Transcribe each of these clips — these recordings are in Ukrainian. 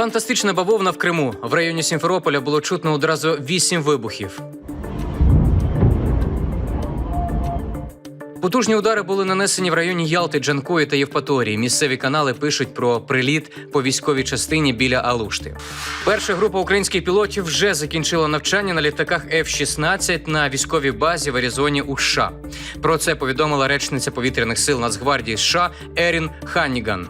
Фантастична бавовна в Криму. В районі Сімферополя було чутно одразу вісім вибухів. Потужні удари були нанесені в районі Ялти, Джанкої та Євпаторії. Місцеві канали пишуть про приліт по військовій частині біля Алушти. Перша група українських пілотів вже закінчила навчання на літаках F-16 на військовій базі в Аризоні у США. Про це повідомила речниця повітряних сил Нацгвардії США Ерін Ханніган.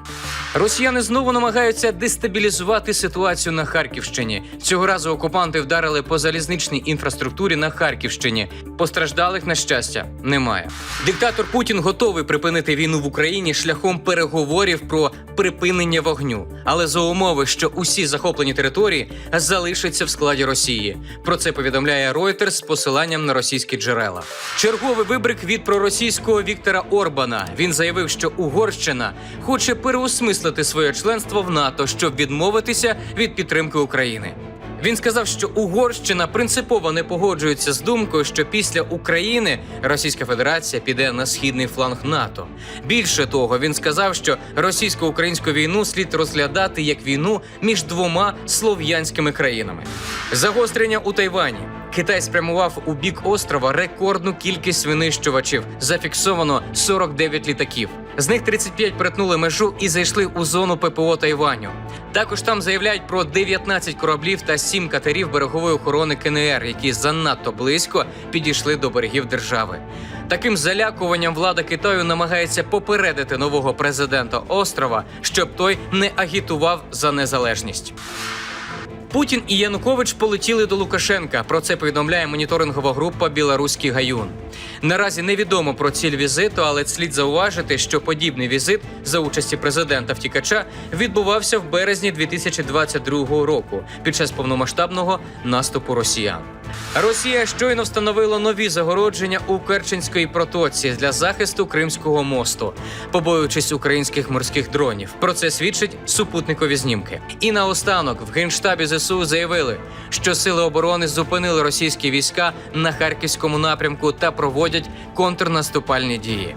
Росіяни знову намагаються дестабілізувати ситуацію на Харківщині. Цього разу окупанти вдарили по залізничній інфраструктурі на Харківщині. Постраждалих, на щастя, немає. Диктатор Путін готовий припинити війну в Україні шляхом переговорів про припинення вогню, але за умови, що усі захоплені території залишаться в складі Росії. Про це повідомляє Reuters з посиланням на російські джерела. Черговий вибрик від проросійського Віктора Орбана. Він заявив, що Угорщина хоче переосмислити своє членство в НАТО, щоб відмовитися від підтримки України. Він сказав, що Угорщина принципово не погоджується з думкою, що після України Російська Федерація піде на східний фланг НАТО. Більше того, він сказав, що російсько-українську війну слід розглядати як війну між двома слов'янськими країнами. Загострення у Тайвані. Китай спрямував у бік острова рекордну кількість винищувачів. Зафіксовано 49 літаків. З них 35 перетнули межу і зайшли у зону ППО Тайваню. Також там заявляють про 19 кораблів та 7 катерів берегової охорони КНР, які занадто близько підійшли до берегів держави. Таким залякуванням влада Китаю намагається попередити нового президента острова, щоб той не агітував за незалежність. Путін і Янукович полетіли до Лукашенка. Про це повідомляє моніторингова група Білоруський гаюн. Наразі невідомо про ціль візиту, але слід зауважити, що подібний візит за участі президента втікача відбувався в березні 2022 року під час повномасштабного наступу росіян. Росія щойно встановила нові загородження у Керченській протоці для захисту Кримського мосту, побоюючись українських морських дронів. Про це свідчать супутникові знімки. І наостанок в генштабі ЗСУ заявили, що сили оборони зупинили російські війська на харківському напрямку та проводять контрнаступальні дії.